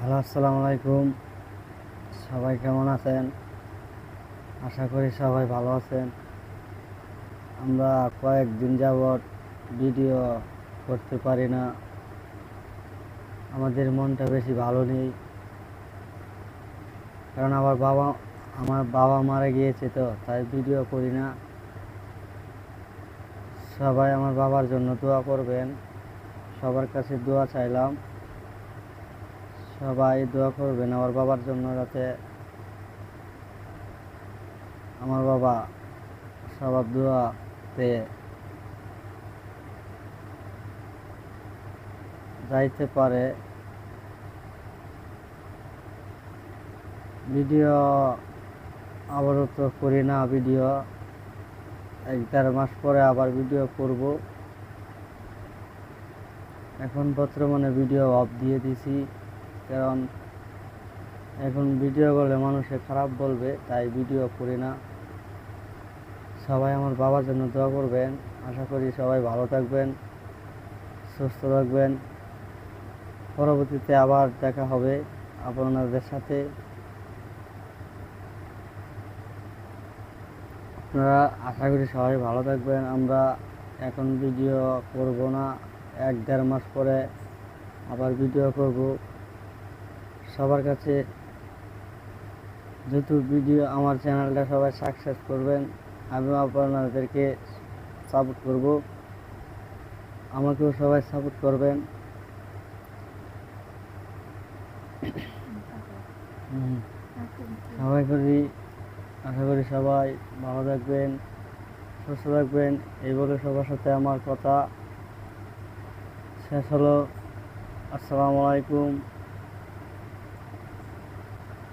Hello, আসসালামু আলাইকুম। সবাই কেমন আছেন? আশা করি সবাই ভালো আছেন। আমরা কয়েকদিন যাবৎ ভিডিও করতে পারি না। আমাদের মনটা বেশি ভালো নেই। কারণ আমার বাবা আমার বাবা মারা গিয়েছে তো, তাই ভিডিও করি না। সবাই আমার বাবার জন্য দোয়া করবেন। সবার কাছে দোয়া চাইলাম। সবাই দোয়া করবেন আমার বাবার জন্য যাতে আমার বাবা সবার দোয়া পেয়ে যাইতে পারে। ভিডিও আবারও তো করি না, ভিডিও এক দেড় মাস পরে আবার ভিডিও করব। এখন বর্তমানে ভিডিও অফ দিয়ে দিছি। কারণ এখন ভিডিও করলে মানুষে খারাপ বলবে, তাই ভিডিও করি না। সবাই আমার বাবার জন্য দোয়া করবেন। আশা করি সবাই ভালো থাকবেন, সুস্থ থাকবেন। পরবর্তীতে আবার দেখা হবে আপনাদের সাথে। আপনারা আশা করি সবাই ভালো থাকবেন। আমরা এখন ভিডিও করব না। এক দেড় মাস পরে আবার ভিডিও করব। সবার কাছে যেহেতু ভিডিও আমার চ্যানেলটা সবাই সাকসেস করবেন, আমিও আপনাদেরকে সাপোর্ট করব। আমাকেও সবাই সাপোর্ট করবেন। সবাই করি, আশা করি সবাই ভালো থাকবেন, সুস্থ থাকবেন। এই বলে সবার সাথে আমার কথা শেষ হলো। আসসালামু আলাইকুম।